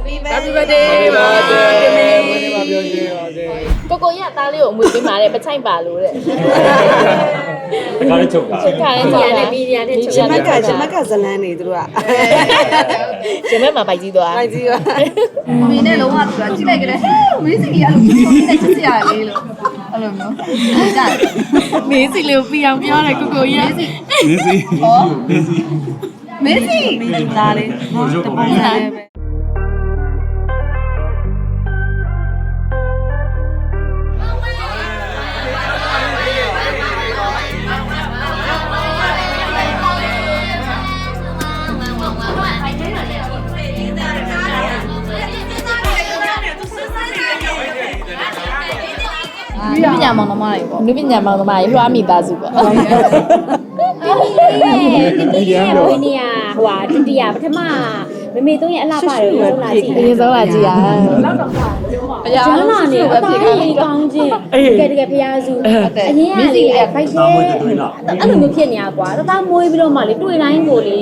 Happy Happy birthday ပါတမီးပါပြောရှင်းပါစေကိုကိုရသားလေးကိုအမွေပေးပါတဲ့ပချိုက်ပါလို့တဲ့တကားလေးချုပ်တာခါရဲကြာတယ်မီဒီယာနဲ့ရှင်မက်ကရှင်မက်ကဇလန်းနေသူတို့ကရှင်မက်မှာပိုက်ကြီးသွားအိုက်ကြီးပါမင်းနဲ့လုံးဝသူကကြည့်လိုက်ကြတယ်ဟဲ့မင်းစီကြီးအဲ့လိုမျိုးနဲ့ချစ်စရာလေးလို့အဲ့လိုမျိုးကြာမင်းစီလေးကိုပြအောင်ပြောတယ်ကိုကိုရမင်းစီဟောမင်းစီမင်းစီမင်းသားလေးဟိုရုပ်ပုံ လေးဒီပညာမောင်နှမတွေပေါ့နုပညာမောင်သမားရေလွှားမိသားစုပေါ့ဒီရန်တော့ဝင်းနေရဟိုဟာဒုတိယပထမ မမေသုံးရဲ့အလှပါတယ်ရုံးလာကြည့်အရင်ဆုံးလာကြည့်ရအရာကျောင်းလာနေပဲအဖြစ်သားခဲ့ကြီးကောင်းချင်းတကယ်တကယ်ဖျားစုအရင်ကလေအဲ့ဖိုက်ခဲအာမွေးတူလာအဲ့လိုမျိုးဖြစ်နေတာကွာတသားမွေးပြီးတော့မှလေတွေ့တိုင်းကိုလေ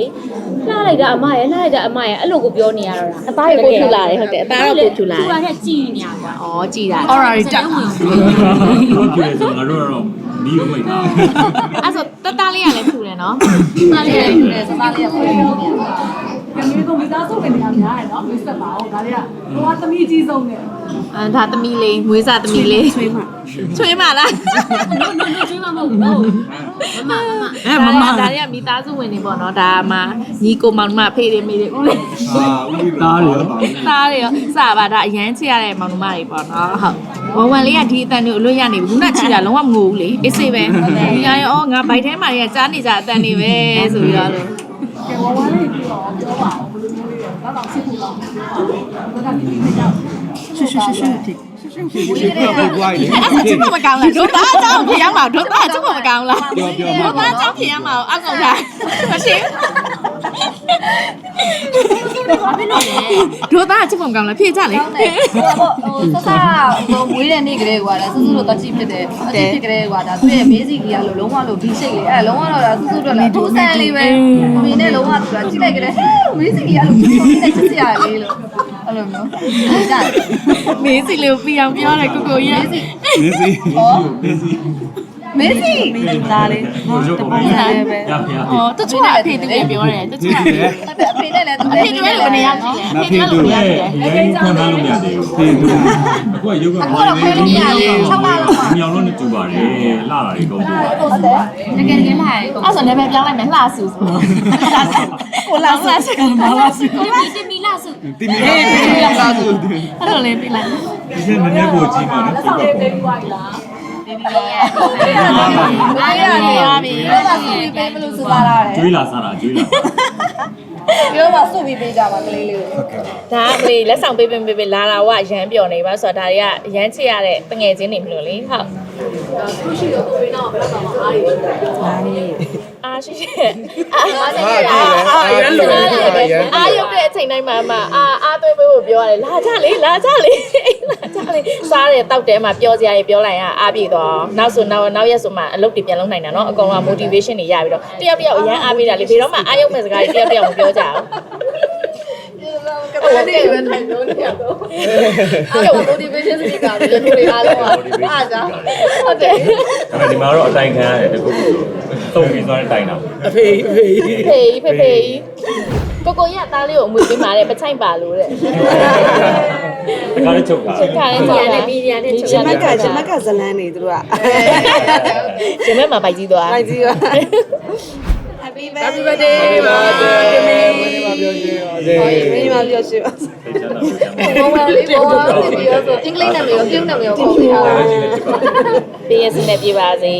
လှလိုက်တာအမရဲ့လှလိုက်တာအမရဲ့အဲ့လိုကိုပြောနေရတော့တာအသားရကိုထူလာတယ်ဟုတ်တယ်အသားတော့ကိုထူလာသူတယ်ကလည်းကြည်နေတာကွာဩကြည်တာအော်ရာတက်တို့ကြည့်ရဆိုငါတို့ကတော့မီးမိတ်တာအဲ့ဆိုတတလေးကလည်းထူတယ်နော်သားလေးရဲ့နဲ့စသားလေးရဲ့ပုံနေနေ တာကမေကိုမိသားစုဝင်နေရများတယ်နော်မိတ်ဆက်ပါအောင်ဒါတွေကဟိုကသမီးကြီးဆုံးနဲ့အဲဒါသမီးလေးမွေးစားသမီးလေးချွေးမချွေးမလားကျွေးမမဟုတ်ဘူးမမမအဲမမဒါတွေကမိသားစုဝင်နေပေါ့နော်ဒါမှညီကိုမောင်မဖေးတွေမိတွေဦးလေးအာဦးသားတွေရောသားတွေရောစပါဒါအရန်ချရတဲ့မောင်နှမတွေပေါ့နော်ဟုတ်ဝမ်ဝမ်လေးကဒီအတန်တွေအလွတ်ရနေဘူးခုနချီတာလုံးဝမငိုဘူးလေအေးစေးပဲဒီကရောငါဘိုက်ထဲမှာတွေကကြားနေကြအတန်တွေပဲဆိုပြီးတော့လို့ ကဲဝဝလေးပြီးတော့ပြောပါအောင်ဘယ်လိုမျိုးလေးတော့တော့စစ်ဖို့တော့ပြောပါအောင်ဘက်ကဒီနေ့ကြောက်ရှူရှူရှူရှူဖြစ်ရှင်းပြပေးပွားရည်အဲ့ဒါချစ်ဖို့မကောင်းလားဒုသားအကြောင်းဖြစ်ရမှာဒုသားချစ်ဖို့မကောင်းလားပြောပြောဒုမှာသားအကြောင်းဖြစ်ရမှာအောက်ကောင်တာမရှိ ဒုသားချစ်ဖို့မကောင်းလားဖြေကြလေဟိုပေါ့ဟိုစစဟိုမွေးတဲ့နေ့ကလေးကွာဒါစူးစူးလို့တကြည့်ဖြစ်တယ်တကြည့်ဖြစ်ကလေးကွာဒါသူ့ရဲ့ဘေးစီကြီးကလို့လုံးဝလို့ဒီရှိတ်လေးအဲလုံးဝတော့ဒါစူးစူးတော့လည်းထူးဆန်းလေးပဲမင်းနဲ့လုံးဝသူကကြည့်လိုက်ကြတယ်ဟဲ့မင်းစီကြီးအဲ့လိုမျိုးနဲ့ချစ်စရာလေးလို့အဲ့လိုမျိုးကြာမင်းစီလေးကိုပြအောင်ပြောတယ်ကိုကိုကြီးမင်းစီဟောမင်းစီ မင်းစီမင်းသားလေးဟိုရုပ်ပုံလေးရဖျား။အော်တချို့ကအဖေတကယ်ပြောတယ်တချို့ကအဖေအဖေနဲ့လည်းသူအဖေတွေလည်းဘယ်နေရာကြည့်လဲ။အဖေတွေလည်းဘယ်နေရာကြည့်လဲအရင်ခွန်သားလို့မရသေးဘူးဖေးတူအခုကရုပ်ကဘာလဲမြောင်လုံးနဲ့တူပါတယ်လှတာတွေကုန်တူပါဟုတ်တယ်တကယ်တကယ်လာရေကို။အဲ့ဆိုလည်းပဲပြောင်းလိုက်မယ်လှဆူဆို။ကိုလာဆူမလာဆူဒီမှာတင်မီလာစုတီမီလေးတီမီလေးစားသူ။အဲ့လိုလေးပြလိုက်။ဒီနေ့နည်းနည်းကိုကြည့်ပါနော်ဒီကပုံ အားရတယ်ရပြီအဲ့ဒါစုပြီးပေးမလို့စစားရတယ်ကျွေးလာစားတာကျွေးလာပြောပါစုပြီးပေးကြပါကလေးလေးကိုဒါကလေလက်ဆောင်ပေးပေးပေးပေးလာလာဝရမ်းပျော်နေပါဆိုတော့ဒါတွေကရမ်းချစ်ရတဲ့တငယ်ချင်းတွေမလို့လေဟုတ်ခုရှိတော့ကိုရင်းတော့ဘယ်တော့မှအားရအားရှိရှိအားဟာဒီလေအာရန်လို့အာရန်အားရုပ်တဲ့အချိန်တိုင်းမှာမှအာအားသွေးပေးဖို့ပြောရတယ်လာကြလေလာကြလေ လာကြလေစားတယ်တောက်တယ်မှာပြောစရာတွေပြောလိုက်ရအားပြေသွားနောက်ဆိုနောက်နောက်ရက်ဆိုမှအလုပ်တွေပြန်လုပ်နိုင်တာเนาะအကောင်က motivation တွေရပြီးတော့တယောက်တယောက်အရန်အားပေးတာလေဘယ်တော့မှအားရုပ်မဲ့စကားတွေတယောက်တယောက်မပြောကြဘူး ကတည်းကပဲထိုင်လို့နေရတော့အဲ့တော့ motivation speaker တွေလည်းတွေအားလုံးအားကြဟုတ်တယ် အဲ့ဒီမှာတော့အတိုင်ခံရတယ်တကူတုံပြီးသွားတဲ့တိုင်တာ အဖေအဖေ ဖေးဖေးဖေးကိုကိုရသားလေးကိုအမွေပေးပါတဲ့ပချိုက်ပါလို့တဲ့ တကားလေးချုပ်တာခါရဲဒီကြာရတယ်နဲ့မီဒီယာနဲ့ရှင်မက်ကရှင်မက်ကဇလန်းနေသူတို့ကရှင်မက်မှာပိုက်ကြီးသွားအိုက်ကြီးပါ Happy birthday ပါတမီးပါပြောရှင်းပါစေမင်းမပြောရှင်းပါစေသိချမ်းသာသိချမ်းသာဘောဝလေးဘောပြီးတော့ဆိုအင်္ဂလိပ်နဲ့မျိုးပြုံးနဲ့မျိုးပုံပြထားအဲ့ဒီလည်းချစ်ပါပေးရစနဲ့ပြပါစေ